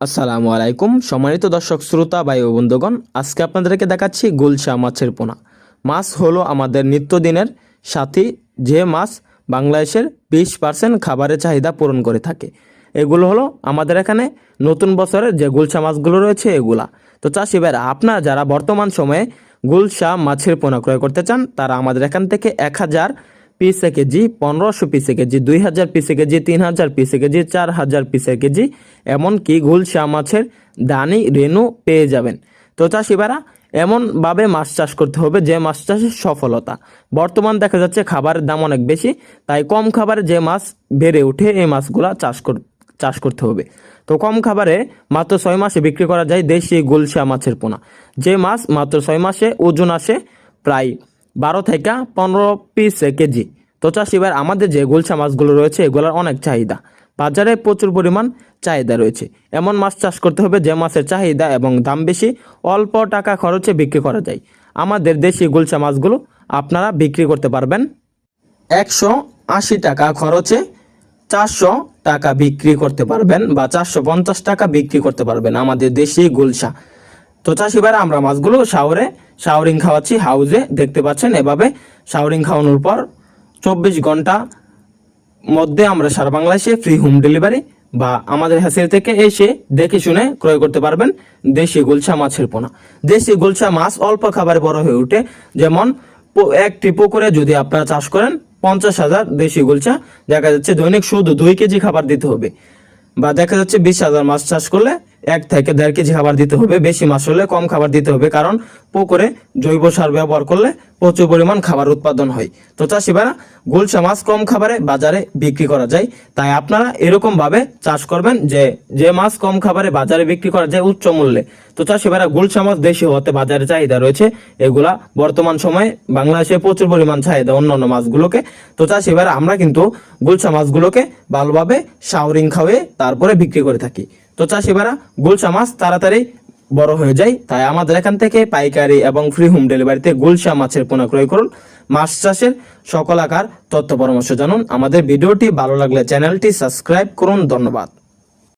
আসসালামু আলাইকুম, সম্মানিত দর্শক, শ্রোতা বায়ু বন্ধুগণ, আজকে আপনাদেরকে দেখাচ্ছি গুলশা মাছের পোনা। মাছ হলো আমাদের নিত্যদিনের সাথী, যে মাছ বাংলাদেশের বিশ পার্সেন্ট খাবারের চাহিদা পূরণ করে থাকে। এগুলো হলো আমাদের এখানে নতুন বছরের যে গুলশা মাছগুলো রয়েছে এগুলা। তো চাষি ভাইরা, আপনারা যারা বর্তমান সময়ে গুলশা মাছের পোনা ক্রয় করতে চান, তারা আমাদের এখান থেকে এক হাজার পিসে কেজি পনেরোশো পিসে কেজি দুই হাজার পিসে কেজি তিন হাজার পিসে কেজি চার হাজার পিসে কেজি এমনকি গুলশা মাছের দানি রেনু পেয়ে যাবেন। তো চাষিবারা এমনভাবে মাছ চাষ করতে হবে যে মাছ চাষের সফলতা। বর্তমান দেখা যাচ্ছে খাবারের দাম অনেক বেশি, তাই কম খাবারে যে মাছ বেড়ে ওঠে এই মাছগুলা চাষ কর, চাষ করতে হবে। তো কম খাবারে মাত্র ছয় মাসে বিক্রি করা যায় দেশি গুলশা মাছের পোনা। যে মাছ মাত্র ছয় মাসে ওজন আসে প্রায় বারো থেকে পনেরো পিস কেজি। তো চাষিবার আমাদের যে গুলশা মাছগুলো রয়েছে, এগুলোর অনেক চাহিদা। বাজারে প্রচুর পরিমাণ চাহিদা রয়েছে। এমন মাছ চাষ করতে হবে যে মাছের চাহিদা এবং দাম বেশি, অল্প টাকা খরচে বিক্রি করা যায়। আমাদের দেশি গুলশা মাছগুলো আপনারা বিক্রি করতে পারবেন। একশো আশি টাকা খরচে চারশো টাকা বিক্রি করতে পারবেন বা চারশো পঞ্চাশ টাকা বিক্রি করতে পারবেন আমাদের দেশি গুলশা তো চাষিবারা আমরা মাছগুলো শাওরে শাওরিং খাওয়াচ্ছি, হাউজে দেখতে পাচ্ছেন এভাবে শাওরিং খাওয়ানোর পর চব্বিশ ঘণ্টা মধ্যে আমরা সারা বাংলাদেশে ফ্রি হোম ডেলিভারি বা আমাদের হ্যাসেল থেকে এসে দেখে শুনে ক্রয় করতে পারবেন দেশি গুলশা মাছের পোনা। দেশি গুলশা মাছ অল্প খাবারে বড় হয়ে ওঠে। যেমন একটি পুকুরে যদি আপনারা চাষ করেন পঞ্চাশ হাজার দেশি গুলশা, দেখা যাচ্ছে দৈনিক শুধু দুই কেজি খাবার দিতে হবে। বা দেখা যাচ্ছে বিশ হাজার মাছ চাষ করলে এক থেকে দেড় কেজি খাবার দিতে হবে, বেশি মাছ হলে কম খাবার দিতে হবে, কারণ পুকুরে জৈব সার ব্যবহার করলে প্রচুর পরিমাণ খাবার উৎপাদন হয়। তো চাষিবারা গুলশা মাছ কম খাবারে বাজারে বিক্রি করা যায়। তাই আপনারা এরকম ভাবে চাষ করবেন যে যে মাছ কম খাবারে বাজারে বিক্রি করা যায় উচ্চ মূল্যে। তো চাষিবারা গুলশা মাছ দেশি হতে বাজারে চাহিদা রয়েছে, এগুলা বর্তমান সময়ে বাংলাদেশে প্রচুর পরিমাণ চাহিদা অন্যান্য মাছগুলোকে। তো চাষিবারা আমরা কিন্তু গুলশা মাছগুলোকে ভালোভাবে শাওরিং খাওয়ে তারপরে বিক্রি করে থাকি। তো চাষিবারা গুলশা মাছ তাড়াতাড়ি বড় হয়ে যায়। তাই আমাদের এখান থেকে পাইকারি এবং ফ্রি হোম ডেলিভারিতে গুলশা মাছের পোনা ক্রয় করুন। মাছ চাষের সকল আকার তথ্য পরামর্শ জানুন। আমাদের ভিডিওটি ভালো লাগলে চ্যানেলটি সাবস্ক্রাইব করুন। ধন্যবাদ।